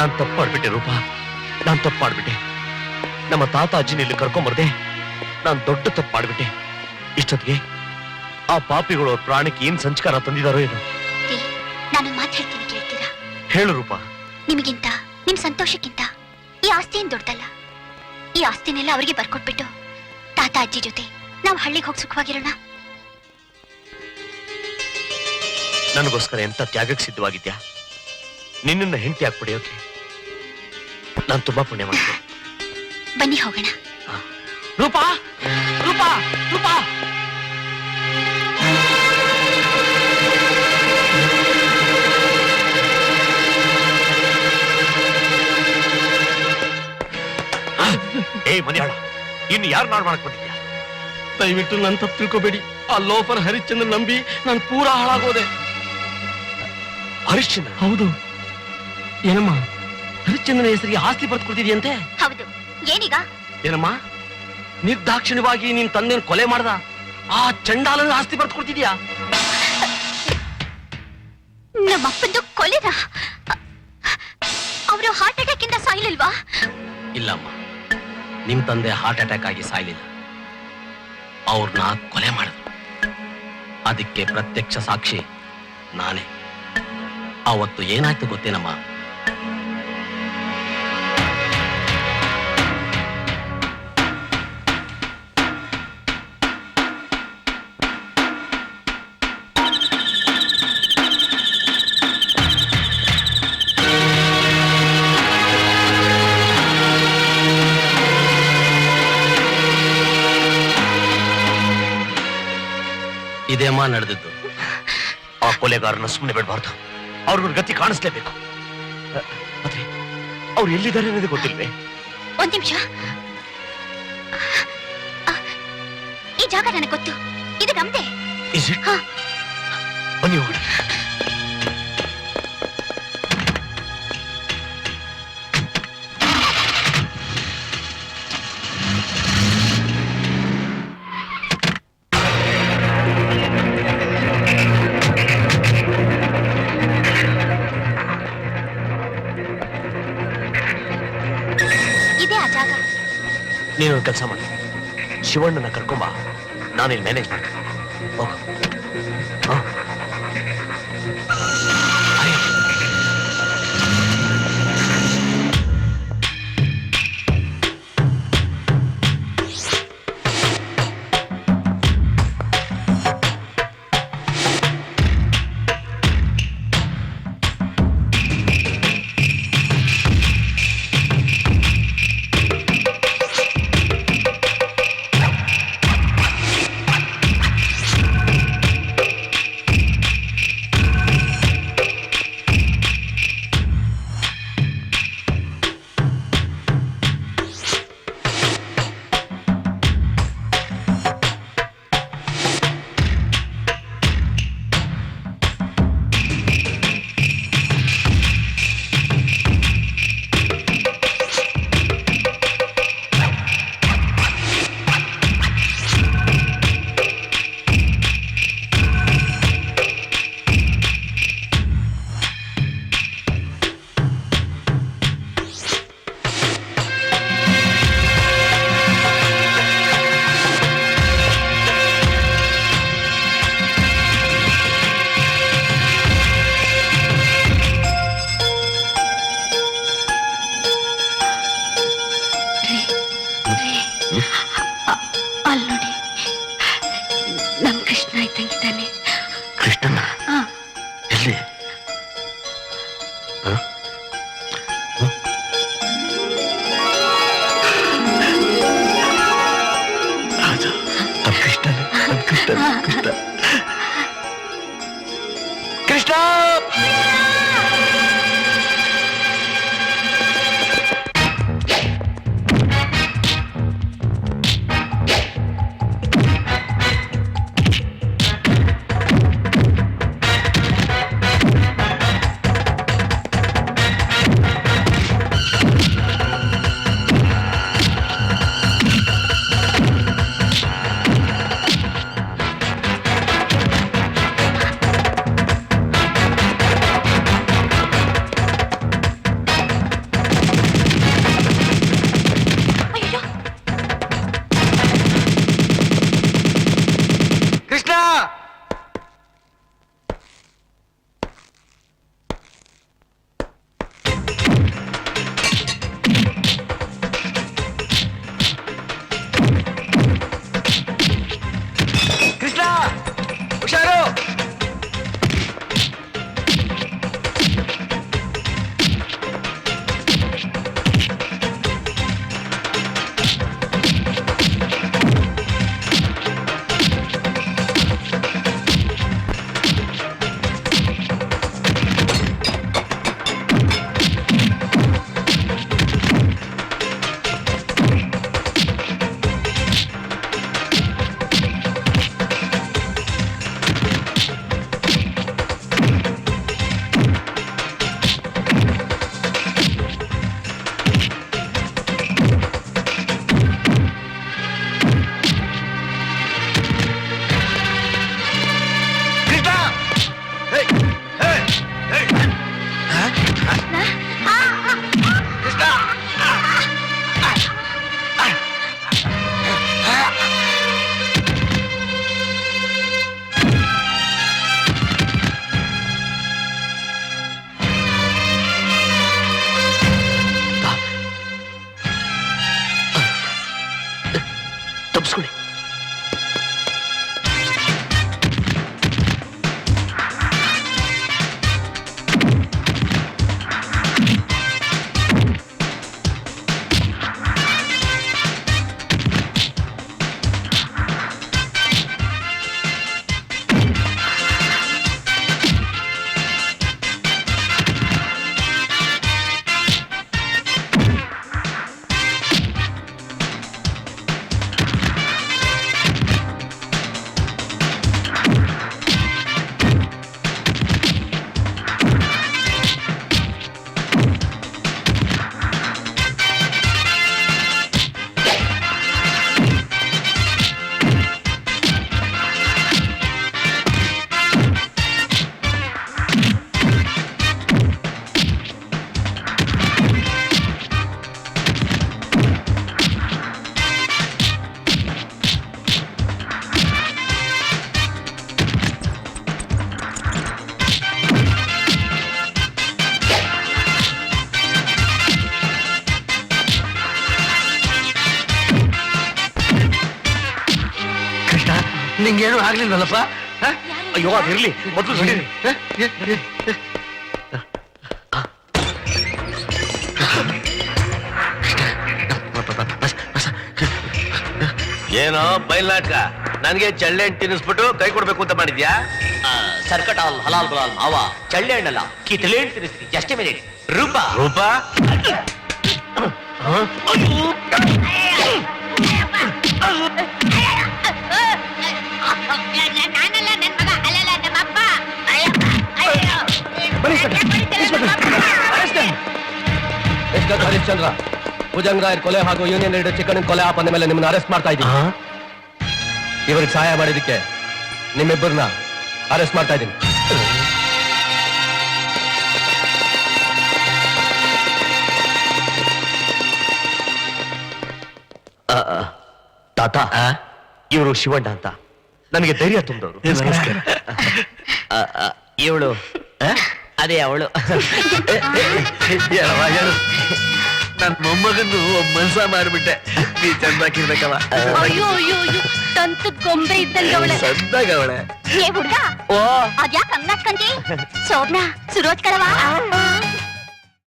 ನಾನ್ ತಪ್ಪು ಮಾಡ್ಬಿಟ್ಟೆ ರೂಪ. ನಾನ್ ತಪ್ಪು ಮಾಡ್ಬಿಟ್ಟೆ ನಮ್ಮ ತಾತ ಅಜ್ಜಿನ ಇಲ್ಲಿ ಕರ್ಕೊಂಬರ್ದೆ ನಾನ್ ದೊಡ್ಡ ತಪ್ಪು ಮಾಡ್ಬಿಟ್ಟೆ ಇಷ್ಟೊತ್ತಿಗೆ ಆ ಪಾಪಿಗಳು ಅವ್ರ ಪ್ರಾಣಕ್ಕೆ ಏನ್ ಸಂಸ್ಕಾರ ತಂದಿದಾರೋ ಏನು. ನಾನು ಮಾತು ಹೇಳ್ತೀನಿ ಕೇಳ್ತೀರಾ? ಹೇಳು ರೂಪ. ನಿಮಗಿಂತ ನಿಮ್ ಸಂತೋಷಕ್ಕಿಂತ ಈ ಆಸ್ತಿ ಏನ್ ದೊಡ್ಡದಲ್ಲ? ಈ ಆಸ್ತಿನೆಲ್ಲ ಅವರಿಗೆ ಬರ್ಕೊಟ್ಬಿಟ್ಟು ತಾತ ಅಜ್ಜಿ ಜೊತೆ ನಾವು ಹಳ್ಳಿಗೆ ಹೋಗಿ ಸುಖವಾಗಿರೋಣ? ನನಗೋಸ್ಕರ ಎಂತ ತ್ಯಾಗಕ್ಕೆ ಸಿದ್ಧವಾಗಿದ್ಯಾ? ನಿನ್ನನ್ನ ಹೆಂಡತಿ ಹಾಕಿ ಪಡೆಯೋಕೆ ನಾನು ತುಂಬಾ ಪುಣ್ಯ ಮಾಡಿದೆ ಬನ್ನಿ ಹೋಗೋಣ. ರೂಪಾ ರೂಪಾ ರೂಪಾ. ಏ ಮನೆಯಾಳ ಇನ್ನು ಯಾರು ನಾಡ್ ಮಾಡಕ್ ಬಂದಿದ್ಯಾ ದಯವಿಟ್ಟು ನನ್ನ ತಪ್ಪು ತಿಳ್ಕೋಬೇಡಿ. ಆ ಲೋಫರ್ ಹರಿಶ್ಚಂದ್ರ ನಂಬಿ ನಾನು ಪೂರಾ ಹಾಳಾಗೋದೆ. ಹರಿಶ್ಚಂದ್ರ ಹೌದು. ಏನಮ್ಮ? ಹರಿಶ್ಚಂದ್ರನ ಹೆಸರಿಗೆ ಆಸ್ತಿ ಬರ್ದು ಕೊಡ್ತಿದ್ಯಂತೆ? ಹೌದು. ಏನೀಗ? ಏನಮ್ಮ? ನಿರ್ದಾಕ್ಷಿಣ್ಯವಾಗಿ ನಿನ್ ತಂದೆನ ಕೊಲೆ ಮಾಡ್ದ? ಆ ಚಂಡಾಲನ ಆಸ್ತಿ ಬರ್ದು ಕೊಡ್ತಿದ್ಯಾ? ನಮ್ಮಪ್ಪಂದು ಕೊಲೆದ ಅವರು ಹಾರ್ಟ್ ಅಟ್ಯಾಕ್ ಇಂದ ಸಾಯ್ಲಿಲ್ವಾ? ಇಲ್ಲಮ್ಮ. ನಿಮ್ ತಂದೆ ಹಾರ್ಟ್ ಅಟ್ಯಾಕ್ ಆಗಿ ಸಾಯ್ಲಿಲ್ಲ. ಅವ್ರನ್ನ ಕೊಲೆ ಮಾಡಿದ್ರು. ಅದಕ್ಕೆ ಪ್ರತ್ಯಕ್ಷ ಸಾಕ್ಷಿ ನಾನೇ. ಅವತ್ತು ಏನಾಯ್ತು ಗೊತ್ತೇನಮ್ಮ? ಇದೇಮ್ಮ ನಡೆದಿದ್ದು. ಆ ಕೊಲೆಗಾರನ ಸುಮ್ಮನೆ ಬಿಡಬಾರ್ದು. ಅವ್ರಿಗೊಂದು ಗತಿ ಕಾಣಿಸ್ಲೇಬೇಕು. ಆದ್ರೆ ಅವ್ರು ಎಲ್ಲಿದ್ದಾರೆ ಅನ್ನೋದು ಗೊತ್ತಿಲ್ವೇ? ಒಂದ್ ನಿಮಿಷ. ಈ ಜಾಗ ನನಗೆ ಗೊತ್ತು. ಇದು ನಮ್ದೇ? ಹಾ. ಬನ್ನಿ ಹೋಗೋಣ ನೀನು ಕೆಲಸ ಮಾಡಿ. ಶಿವಣ್ಣನ ಕರ್ಕೊಂಬ ನಾನು ಇಲ್ಲಿ ಮ್ಯಾನೇಜ್ ಮಾಡ್ತೀನಿ. ಓಕೆ ಹಾ. Hmm? ನಿಂಗೇನು ಆಗ್ಲಿಲ್ವಲ್ಲಪ್ಪ? ಹ? ಅಯ್ಯೋ ಅದಿರ್ಲಿ. ಮೊದಲು ಸರಿ. ಏನೋ ಬೈಲಾಟ. ನನಗೆ ಚಳ್ಳೆ ಹಣ್ಣು ತಿನ್ನಿಸ್ಬಿಟ್ಟು ಕೈ ಕೊಡ್ಬೇಕು ಅಂತ ಮಾಡಿದ್ಯಾ? ಸರ್ಕಟ್ ಹಾಲ್ ಹಲಾಲ್ ಗುಲಾಲ್ ಅವ ಚಳ್ಳೆ ಹಣ್ಣಲ್ಲ ಕಿತ್ಲೆ ಹಣ್ಣು ತಿನ್ನಿಸ್ತೀನಿ ಜಸ್ಟ್ ಮಿನಿಟ್ ರೂಪ? ರೂಪ ಎಸ್ಟರ್ ಹರಿಶ್ಚಂದ್ರ ಭುಜಂಗ ಕೊಲೆ ಹಾಗೂ ಯೂನಿಯನ್ ಲೀಡರ್ ಚಿಕ್ಕಣ್ಣ ಕೊಲೆ ಆಪನ ಮೇಲೆ ನಿಮ್ಮನ್ನ ಅರೆಸ್ಟ್ ಮಾಡ್ತಾ ಇದ್ದೀನಿ. ಇವರಿಗೆ ಸಹಾಯ ಮಾಡಿದಕ್ಕೆ ನಿಮ್ಮಿಬ್ಬರನ್ನ ಅರೆಸ್ಟ್ ಮಾಡ್ತಾ ಇದ್ದೀನಿ. ತಾತ ಇವರು ಶಿವಣ್ಣ ಅಂತ. ನನಗೆ ಧೈರ್ಯ ತುಂಬಿದವರು. ಇವಳು ಅದೇ ಅವಳು. ನನ್ ಮೊಮ್ಮಗನ್ನು ಮನ್ಸ ಮಾಡ್ಬಿಟ್ಟೆ. ನೀ ಚಂದಾಕಿರ್ಬೇಕಲ್ಲ ಅಯ್ಯೋ ಅಯ್ಯೋ ಅಯ್ಯೋ. ತಂತದ ಗೊಂಬೆ ಇದ್ದಂಗೆ ಅವಳೆ. ಸಂದಾಗ ಅವಳೆ. ಏ ಹುಡ್ಗ ಓ. ಅದ್ಯಾಕೆ ಹಂಗ್ ನಡ್ಕಂತಿ ಶೋಭನಾ ಸುರೋಜ್ ಕಳವಾ